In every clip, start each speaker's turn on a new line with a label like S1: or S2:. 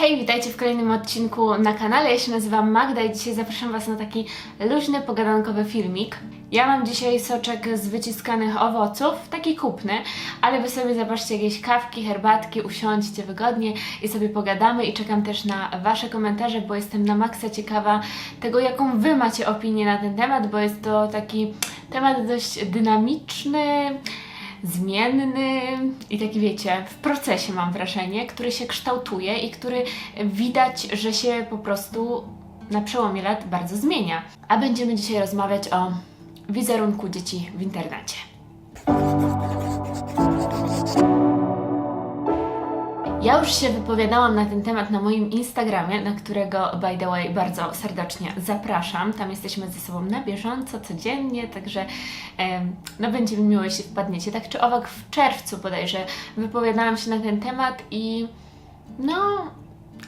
S1: Hej, witajcie w kolejnym odcinku na kanale. Ja się nazywam Magda i dzisiaj zapraszam Was na taki luźny, pogadankowy filmik. Ja mam dzisiaj soczek z wyciskanych owoców, taki kupny, ale Wy sobie zobaczcie jakieś kawki, herbatki, usiądźcie wygodnie i sobie pogadamy i czekam też na Wasze komentarze, bo jestem na maksa ciekawa tego, jaką Wy macie opinię na ten temat, bo jest to taki temat dość dynamiczny, zmienny i taki wiecie, w procesie mam wrażenie, który się kształtuje i który widać, że się po prostu na przełomie lat bardzo zmienia. A będziemy dzisiaj rozmawiać o wizerunku dzieci w internecie. Ja już się wypowiadałam na ten temat na moim Instagramie, na którego by the way bardzo serdecznie zapraszam. Tam jesteśmy ze sobą na bieżąco, codziennie, także no będzie mi miło, jeśli wpadniecie. Tak czy owak w czerwcu bodajże wypowiadałam się na ten temat i no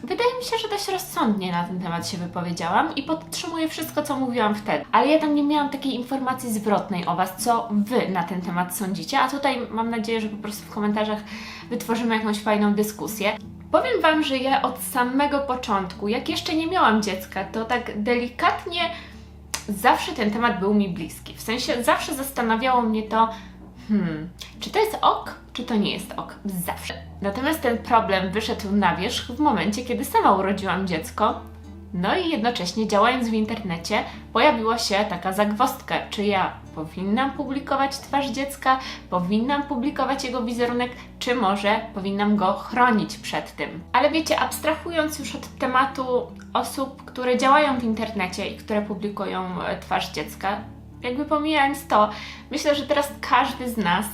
S1: Wydaje mi się, że dość rozsądnie na ten temat się wypowiedziałam i podtrzymuję wszystko, co mówiłam wtedy. Ale ja tam nie miałam takiej informacji zwrotnej o Was, co Wy na ten temat sądzicie, a tutaj mam nadzieję, że po prostu w komentarzach wytworzymy jakąś fajną dyskusję. Powiem Wam, że ja od samego początku, jak jeszcze nie miałam dziecka, to tak delikatnie zawsze ten temat był mi bliski. W sensie zawsze zastanawiało mnie to, hmm, czy to jest ok, czy to nie jest ok. Zawsze. Natomiast ten problem wyszedł na wierzch w momencie, kiedy sama urodziłam dziecko. No i jednocześnie działając w internecie, pojawiła się taka zagwozdka, czy ja powinnam publikować twarz dziecka, powinnam publikować jego wizerunek, czy może powinnam go chronić przed tym. Ale wiecie, abstrahując już od tematu osób, które działają w internecie i które publikują e, twarz dziecka, jakby pomijając to, myślę, że teraz każdy z nas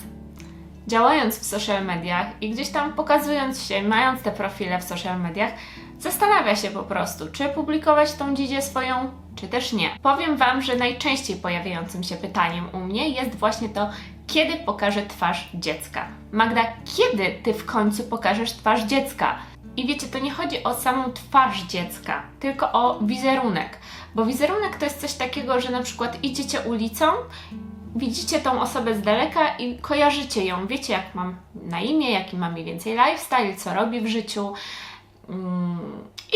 S1: działając w social mediach i gdzieś tam pokazując się, mając te profile w social mediach, zastanawia się po prostu, czy publikować tą dzidzię swoją, czy też nie. Powiem Wam, że najczęściej pojawiającym się pytaniem u mnie jest właśnie to, kiedy pokażę twarz dziecka. Magda, kiedy Ty w końcu pokażesz twarz dziecka? I wiecie, to nie chodzi o samą twarz dziecka, tylko o wizerunek. Bo wizerunek to jest coś takiego, że na przykład idziecie ulicą widzicie tą osobę z daleka i kojarzycie ją. Wiecie, jak mam na imię, jaki ma mniej więcej lifestyle, co robi w życiu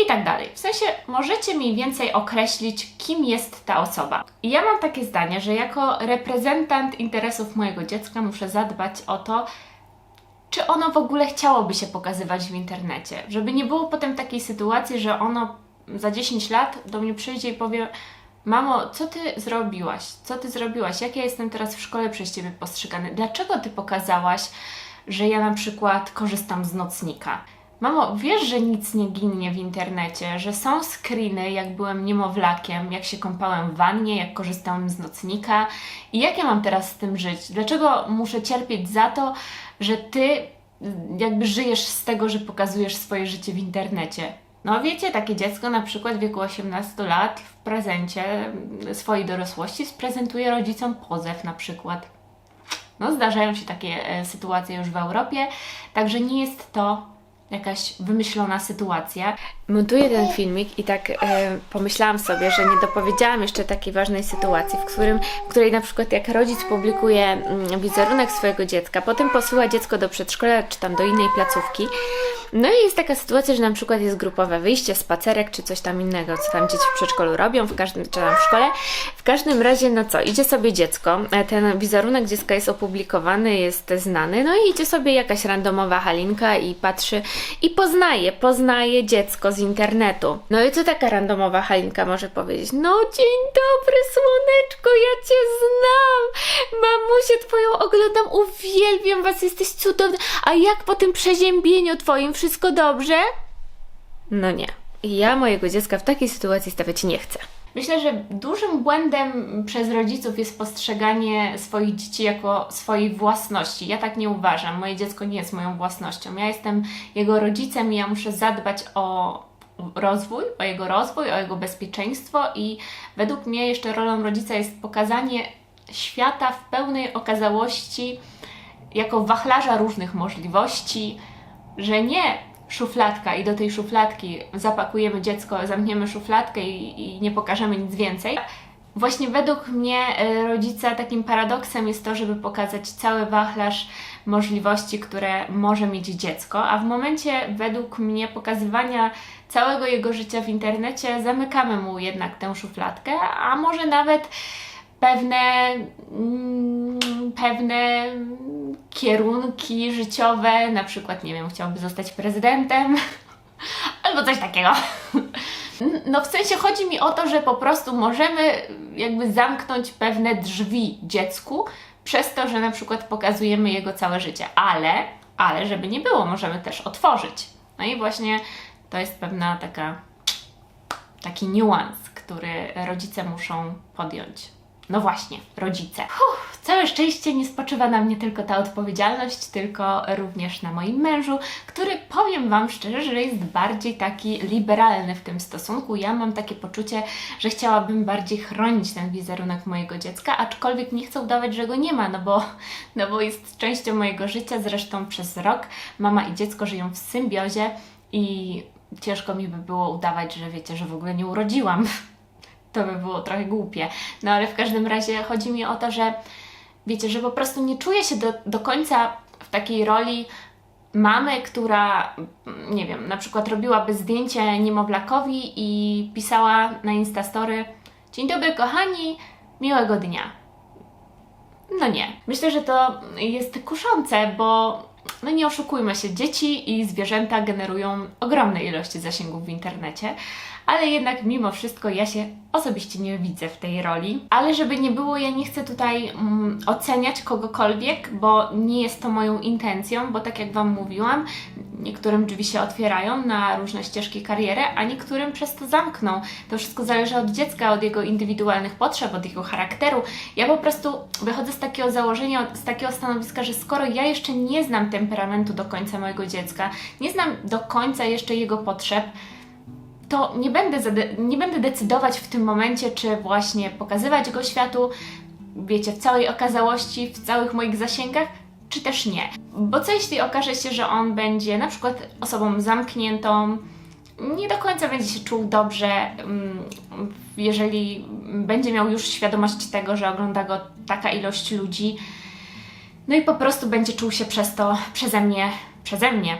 S1: i tak dalej. W sensie możecie mniej więcej określić, kim jest ta osoba. I ja mam takie zdanie, że jako reprezentant interesów mojego dziecka muszę zadbać o to, czy ono w ogóle chciałoby się pokazywać w internecie. Żeby nie było potem takiej sytuacji, że ono za 10 lat do mnie przyjdzie i powie: Mamo, co ty zrobiłaś? Co ty zrobiłaś? Jak ja jestem teraz w szkole przez ciebie postrzegany? Dlaczego ty pokazałaś, że ja na przykład korzystam z nocnika? Mamo, wiesz, że nic nie ginie w internecie, że są screeny, jak byłem niemowlakiem, jak się kąpałem w wannie, jak korzystałem z nocnika i jak ja mam teraz z tym żyć? Dlaczego muszę cierpieć za to, że ty jakby żyjesz z tego, że pokazujesz swoje życie w internecie? No wiecie, takie dziecko na przykład w wieku 18 lat w prezencie swojej dorosłości sprezentuje rodzicom pozew na przykład. No zdarzają się takie e, sytuacje już w Europie, także nie jest to jakaś wymyślona sytuacja. Montuję ten filmik i tak e, pomyślałam sobie, że nie dopowiedziałam jeszcze takiej ważnej sytuacji, w, którym, w której na przykład jak rodzic publikuje mm, wizerunek swojego dziecka, potem posyła dziecko do przedszkola czy tam do innej placówki, no i jest taka sytuacja, że na przykład jest grupowe wyjście, spacerek czy coś tam innego, co tam dzieci w przedszkolu robią, w każdym, czy tam w szkole. W każdym razie, no co, idzie sobie dziecko, e, ten wizerunek dziecka jest opublikowany, jest znany, no i idzie sobie jakaś randomowa Halinka i patrzy i poznaje, poznaje dziecko z internetu. No i co taka randomowa Halinka może powiedzieć? No dzień dobry słoneczko, ja Cię znam! Mamusię Twoją oglądam, uwielbiam Was, jesteś cudowna. A jak po tym przeziębieniu Twoim wszystko dobrze? No nie. Ja mojego dziecka w takiej sytuacji stawiać nie chcę. Myślę, że dużym błędem przez rodziców jest postrzeganie swoich dzieci jako swojej własności. Ja tak nie uważam. Moje dziecko nie jest moją własnością. Ja jestem jego rodzicem i ja muszę zadbać o rozwój, o jego rozwój, o jego bezpieczeństwo i według mnie jeszcze rolą rodzica jest pokazanie świata w pełnej okazałości jako wachlarza różnych możliwości, że nie szufladka i do tej szufladki zapakujemy dziecko, zamkniemy szufladkę i, i nie pokażemy nic więcej. Właśnie według mnie e, rodzica takim paradoksem jest to, żeby pokazać cały wachlarz możliwości, które może mieć dziecko, a w momencie według mnie pokazywania całego jego życia w internecie zamykamy mu jednak tę szufladkę, a może nawet pewne, mm, pewne kierunki życiowe, na przykład, nie wiem, chciałby zostać prezydentem albo coś takiego. No w sensie chodzi mi o to, że po prostu możemy jakby zamknąć pewne drzwi dziecku przez to, że na przykład pokazujemy jego całe życie, ale, ale żeby nie było, możemy też otworzyć. No i właśnie to jest pewna taka taki niuans, który rodzice muszą podjąć. No właśnie, rodzice. Uff, całe szczęście nie spoczywa na mnie tylko ta odpowiedzialność, tylko również na moim mężu, który powiem Wam szczerze, że jest bardziej taki liberalny w tym stosunku. Ja mam takie poczucie, że chciałabym bardziej chronić ten wizerunek mojego dziecka, aczkolwiek nie chcę udawać, że go nie ma, no bo, no bo jest częścią mojego życia. Zresztą przez rok mama i dziecko żyją w symbiozie i ciężko mi by było udawać, że wiecie, że w ogóle nie urodziłam. To by było trochę głupie. No ale w każdym razie chodzi mi o to, że wiecie, że po prostu nie czuję się do, do końca w takiej roli mamy, która, nie wiem, na przykład robiłaby zdjęcie niemowlakowi i pisała na Instastory Dzień dobry kochani, miłego dnia. No nie. Myślę, że to jest kuszące, bo no nie oszukujmy się, dzieci i zwierzęta generują ogromne ilości zasięgów w internecie, ale jednak mimo wszystko ja się osobiście nie widzę w tej roli. Ale żeby nie było, ja nie chcę tutaj mm, oceniać kogokolwiek, bo nie jest to moją intencją, bo tak jak Wam mówiłam, niektórym drzwi się otwierają na różne ścieżki kariery, a niektórym przez to zamkną. To wszystko zależy od dziecka, od jego indywidualnych potrzeb, od jego charakteru. Ja po prostu wychodzę z takiego założenia, z takiego stanowiska, że skoro ja jeszcze nie znam temperamentu do końca mojego dziecka, nie znam do końca jeszcze jego potrzeb, to nie będę, nie będę decydować w tym momencie, czy właśnie pokazywać go światu, wiecie, w całej okazałości, w całych moich zasięgach, czy też nie. Bo co jeśli okaże się, że on będzie na przykład osobą zamkniętą, nie do końca będzie się czuł dobrze, mm, jeżeli będzie miał już świadomość tego, że ogląda go taka ilość ludzi, no i po prostu będzie czuł się przez to przeze mnie, przeze mnie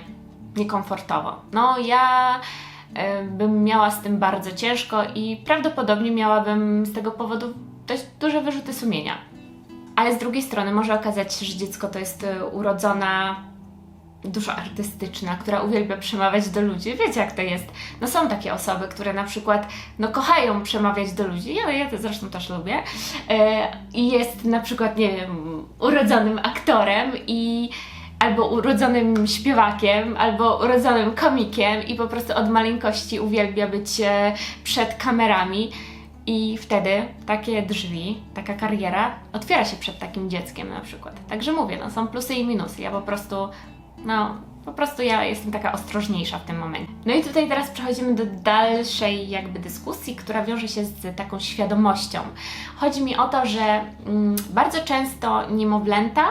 S1: niekomfortowo. No ja bym miała z tym bardzo ciężko i prawdopodobnie miałabym z tego powodu dość duże wyrzuty sumienia. Ale z drugiej strony może okazać się, że dziecko to jest e, urodzona dusza artystyczna, która uwielbia przemawiać do ludzi. Wiecie, jak to jest. No są takie osoby, które na przykład no, kochają przemawiać do ludzi. Ja, ja to zresztą też lubię. E, I jest na przykład, nie wiem, urodzonym aktorem i albo urodzonym śpiewakiem, albo urodzonym komikiem i po prostu od maleńkości uwielbia być e, przed kamerami. I wtedy takie drzwi, taka kariera otwiera się przed takim dzieckiem na przykład. Także mówię, no są plusy i minusy. Ja po prostu, no po prostu ja jestem taka ostrożniejsza w tym momencie. No i tutaj teraz przechodzimy do dalszej jakby dyskusji, która wiąże się z taką świadomością. Chodzi mi o to, że mm, bardzo często niemowlęta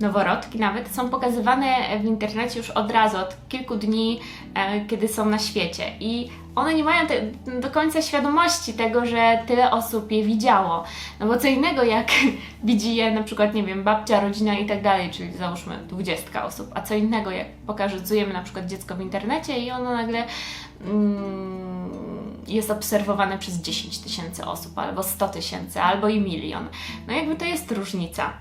S1: noworodki nawet, są pokazywane w internecie już od razu, od kilku dni, e, kiedy są na świecie. I one nie mają te, do końca świadomości tego, że tyle osób je widziało. No bo co innego, jak widzi je na przykład, nie wiem, babcia, rodzina i tak dalej, czyli załóżmy 20 osób, a co innego, jak pokazujemy na przykład dziecko w internecie i ono nagle. Mm, jest obserwowane przez 10 tysięcy osób, albo 100 tysięcy, albo i milion. No jakby to jest różnica.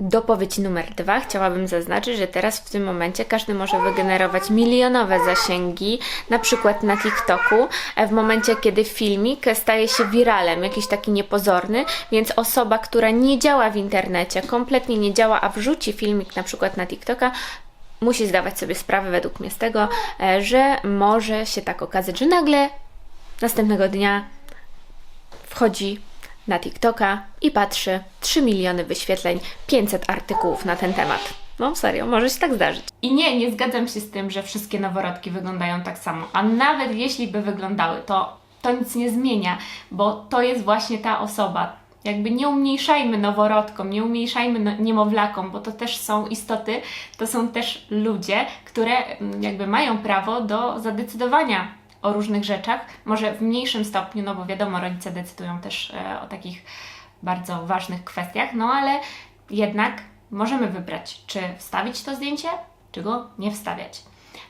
S1: Dopowiedź numer dwa. Chciałabym zaznaczyć, że teraz w tym momencie każdy może wygenerować milionowe zasięgi, na przykład na TikToku, w momencie kiedy filmik staje się wiralem, jakiś taki niepozorny, więc osoba, która nie działa w internecie, kompletnie nie działa, a wrzuci filmik na przykład na TikToka, musi zdawać sobie sprawę według mnie z tego, e, że może się tak okazać, że nagle następnego dnia wchodzi na TikToka i patrzy 3 miliony wyświetleń, 500 artykułów na ten temat. No serio, może się tak zdarzyć. I nie, nie zgadzam się z tym, że wszystkie noworodki wyglądają tak samo. A nawet jeśli by wyglądały, to to nic nie zmienia, bo to jest właśnie ta osoba. Jakby nie umniejszajmy noworodkom, nie umniejszajmy no, niemowlakom, bo to też są istoty, to są też ludzie, które mm, jakby mają prawo do zadecydowania o różnych rzeczach, może w mniejszym stopniu, no bo wiadomo, rodzice decydują też e, o takich bardzo ważnych kwestiach, no ale jednak możemy wybrać, czy wstawić to zdjęcie, czy go nie wstawiać.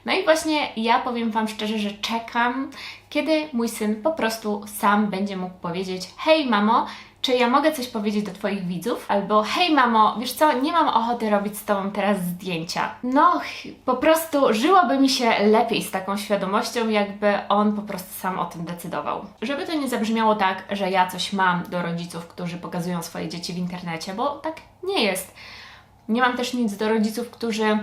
S1: No i właśnie ja powiem Wam szczerze, że czekam, kiedy mój syn po prostu sam będzie mógł powiedzieć: Hej, mamo, czy ja mogę coś powiedzieć do Twoich widzów? Albo hej, mamo, wiesz co, nie mam ochoty robić z Tobą teraz zdjęcia. No, po prostu żyłoby mi się lepiej z taką świadomością, jakby on po prostu sam o tym decydował. Żeby to nie zabrzmiało tak, że ja coś mam do rodziców, którzy pokazują swoje dzieci w internecie, bo tak nie jest. Nie mam też nic do rodziców, którzy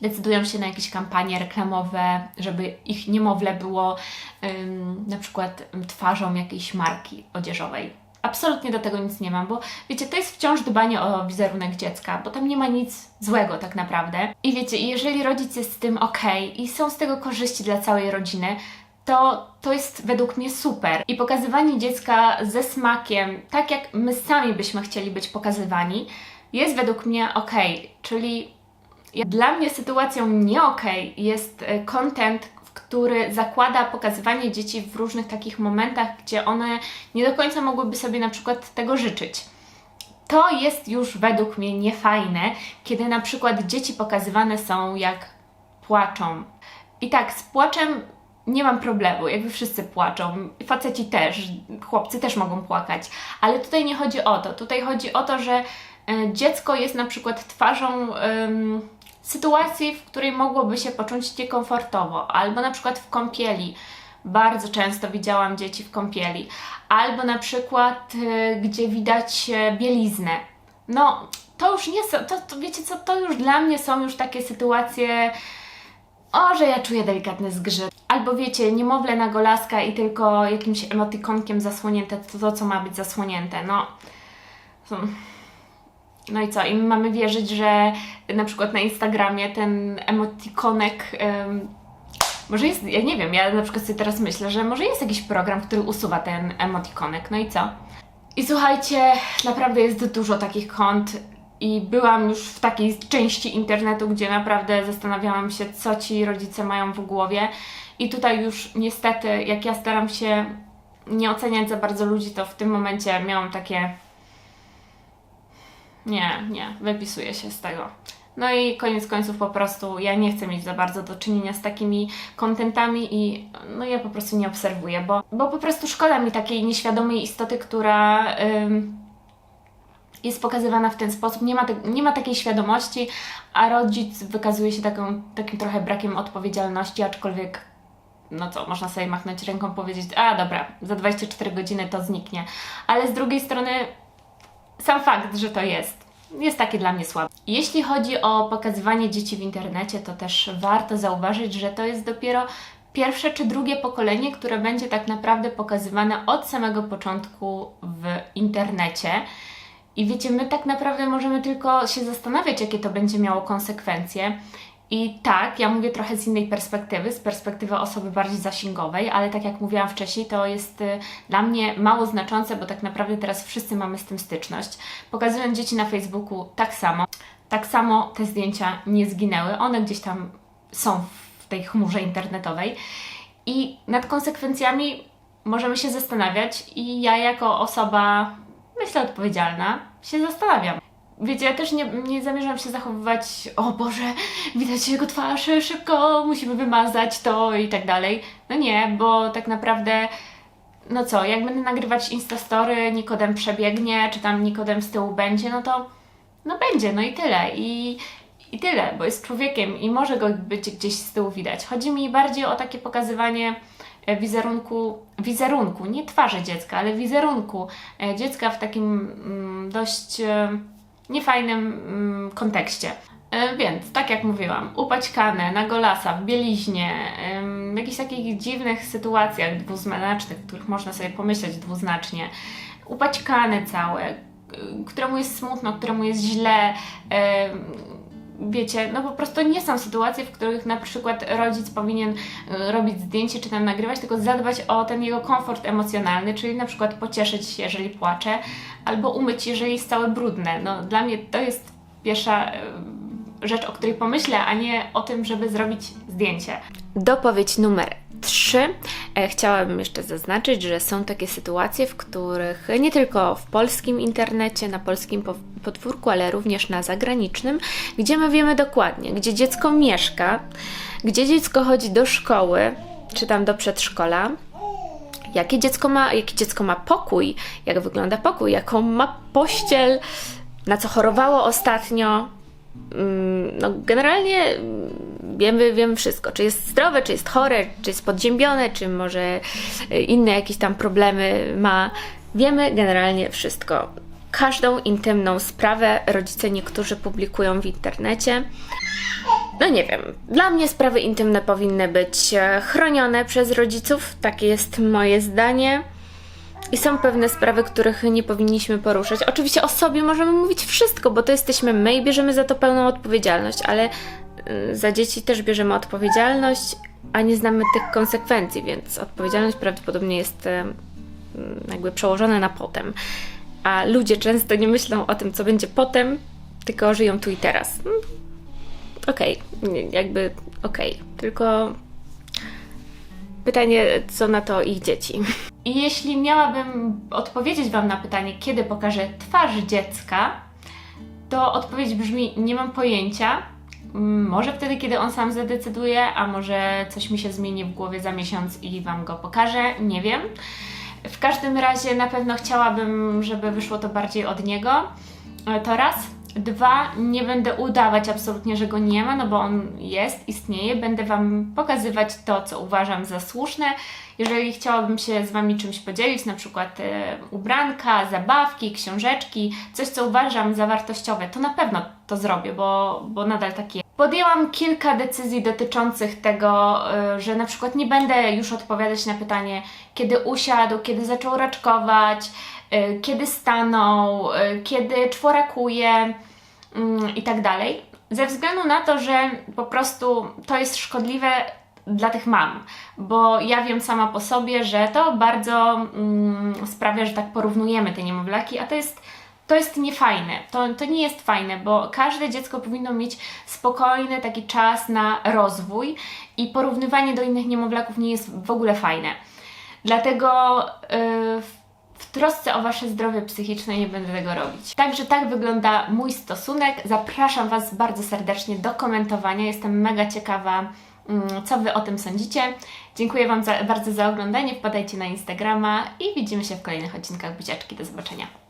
S1: decydują się na jakieś kampanie reklamowe, żeby ich niemowlę było ym, na przykład twarzą jakiejś marki odzieżowej. Absolutnie do tego nic nie mam, bo wiecie, to jest wciąż dbanie o wizerunek dziecka, bo tam nie ma nic złego tak naprawdę. I wiecie, jeżeli rodzic jest z tym ok i są z tego korzyści dla całej rodziny, to to jest według mnie super. I pokazywanie dziecka ze smakiem, tak jak my sami byśmy chcieli być pokazywani, jest według mnie ok. Czyli dla mnie sytuacją nie okej jest e, content, który zakłada pokazywanie dzieci w różnych takich momentach, gdzie one nie do końca mogłyby sobie na przykład tego życzyć. To jest już według mnie niefajne, kiedy na przykład dzieci pokazywane są jak płaczą. I tak, z płaczem nie mam problemu, jakby wszyscy płaczą. Faceci też, chłopcy też mogą płakać, ale tutaj nie chodzi o to. Tutaj chodzi o to, że e, dziecko jest na przykład twarzą sytuacji, w której mogłoby się poczuć niekomfortowo, albo na przykład w kąpieli. Bardzo często widziałam dzieci w kąpieli, albo na przykład e, gdzie widać e, bieliznę. No, to już nie są, to, to wiecie co, to już dla mnie są już takie sytuacje, o, że ja czuję delikatny zgrzyt. Albo wiecie, niemowlę na golaska i tylko jakimś emotikonkiem zasłonięte to, to co ma być zasłonięte. No. No i co? I my mamy wierzyć, że na przykład na Instagramie ten emotikonek. em, może jest, ja nie wiem, ja na przykład sobie teraz myślę, że może jest jakiś program, który usuwa ten emotikonek. No i co? I słuchajcie, naprawdę jest dużo takich kont i byłam już w takiej części internetu, gdzie naprawdę zastanawiałam się, co ci rodzice mają w głowie. I tutaj już niestety, jak ja staram się nie oceniać za bardzo ludzi, to w tym momencie miałam takie. Nie, nie, wypisuję się z tego. No i koniec końców po prostu ja nie chcę mieć za bardzo do czynienia z takimi kontentami i no ja po prostu nie obserwuję, bo, bo po prostu szkoda mi takiej nieświadomej istoty, która ym, jest pokazywana w ten sposób, nie ma, te, nie ma takiej świadomości, a rodzic wykazuje się taką, takim trochę brakiem odpowiedzialności, aczkolwiek no co, można sobie machnąć ręką, powiedzieć, a dobra, za 24 godziny to zniknie. Ale z drugiej strony sam fakt, że to jest, jest takie dla mnie słabe. Jeśli chodzi o pokazywanie dzieci w internecie, to też warto zauważyć, że to jest dopiero pierwsze czy drugie pokolenie, które będzie tak naprawdę pokazywane od samego początku w internecie. I wiecie, my tak naprawdę możemy tylko się zastanawiać, jakie to będzie miało konsekwencje. I tak, ja mówię trochę z innej perspektywy, z perspektywy osoby bardziej zasięgowej, ale tak jak mówiłam wcześniej, to jest y, dla mnie mało znaczące, bo tak naprawdę teraz wszyscy mamy z tym styczność. Pokazując dzieci na Facebooku tak samo, tak samo te zdjęcia nie zginęły, one gdzieś tam są w tej chmurze internetowej. I nad konsekwencjami możemy się zastanawiać, i ja jako osoba, myślę, odpowiedzialna, się zastanawiam. Wiecie, ja też nie, nie zamierzam się zachowywać, o Boże, widać jego twarz, szybko, musimy wymazać to i tak dalej. No nie, bo tak naprawdę, no co, jak będę nagrywać Instastory, Nikodem przebiegnie, czy tam Nikodem z tyłu będzie, no to, no będzie, no i tyle. I, i tyle, bo jest człowiekiem i może go być gdzieś z tyłu widać. Chodzi mi bardziej o takie pokazywanie e, wizerunku, wizerunku, nie twarzy dziecka, ale wizerunku e, dziecka w takim mm, dość e, niefajnym mm, kontekście. E, Więc, tak jak mówiłam, upaćkane, na golasa, w bieliźnie, w jakichś takich dziwnych sytuacjach dwuznacznych, w których można sobie pomyśleć dwuznacznie, upaćkane całe, któremu jest smutno, któremu jest źle, wiecie, no po prostu nie są sytuacje, w których na przykład rodzic powinien y, robić zdjęcie czy tam nagrywać, tylko zadbać o ten jego komfort emocjonalny, czyli na przykład pocieszyć się, jeżeli płacze, albo umyć, jeżeli jest całe brudne. No dla mnie to jest pierwsza y, rzecz, o której pomyślę, a nie o tym, żeby zrobić zdjęcie. Dopowiedź numer 3. E, Chciałabym jeszcze zaznaczyć, że są takie sytuacje, w których nie tylko w polskim internecie, na polskim po- podwórku, ale również na zagranicznym, gdzie my wiemy dokładnie, gdzie dziecko mieszka, gdzie dziecko chodzi do szkoły, czy tam do przedszkola, jakie dziecko ma, jaki dziecko ma pokój, jak wygląda pokój, jaką ma pościel, na co chorowało ostatnio. Mm, No, generalnie mm, wiemy, wiemy wszystko, czy jest zdrowe, czy jest chore, czy jest podziębione, czy może y, inne jakieś tam problemy ma. Wiemy generalnie wszystko. Każdą intymną sprawę rodzice niektórzy publikują w internecie. No nie wiem, dla mnie sprawy intymne powinny być e, chronione przez rodziców, takie jest moje zdanie. I są pewne sprawy, których nie powinniśmy poruszać. Oczywiście o sobie możemy mówić wszystko, bo to jesteśmy my i bierzemy za to pełną odpowiedzialność, ale y, za dzieci też bierzemy odpowiedzialność, a nie znamy tych konsekwencji, więc odpowiedzialność prawdopodobnie jest y, mm, jakby przełożona na potem. A ludzie często nie myślą o tym, co będzie potem, tylko żyją tu i teraz. Okej, nie- jakby okej, tylko pytanie, co na to ich dzieci. I jeśli miałabym odpowiedzieć Wam na pytanie, kiedy pokażę twarz dziecka, to odpowiedź brzmi: Nie mam pojęcia. Mm, Może wtedy, kiedy on sam zadecyduje, a może coś mi się zmieni w głowie za miesiąc i Wam go pokażę. Nie wiem. W każdym razie na pewno chciałabym, żeby wyszło to bardziej od niego. E, To raz. Dwa, nie będę udawać absolutnie, że go nie ma, no bo on jest, istnieje. Będę Wam pokazywać to, co uważam za słuszne. Jeżeli chciałabym się z Wami czymś podzielić, na przykład e, ubranka, zabawki, książeczki, coś, co uważam za wartościowe, to na pewno to zrobię, bo, bo nadal tak jest. Podjęłam kilka decyzji dotyczących tego, y, że na przykład nie będę już odpowiadać na pytanie, kiedy usiadł, kiedy zaczął raczkować, kiedy stanął, y, kiedy czworakuje mm, i tak dalej. Ze względu na to, że po prostu to jest szkodliwe dla tych mam, bo ja wiem sama po sobie, że to bardzo mm, sprawia, że tak porównujemy te niemowlaki, a to jest to jest niefajne. To, to nie jest fajne, bo każde dziecko powinno mieć spokojny taki czas na rozwój i porównywanie do innych niemowlaków nie jest w ogóle fajne. Dlatego yy, w- trosce o Wasze zdrowie psychiczne nie będę tego robić. Także tak wygląda mój stosunek. Zapraszam Was bardzo serdecznie do komentowania. Jestem mega ciekawa, mm, co Wy o tym sądzicie. Dziękuję Wam za, bardzo za oglądanie. Wpadajcie na Instagrama i widzimy się w kolejnych odcinkach Buziaczki. Do zobaczenia.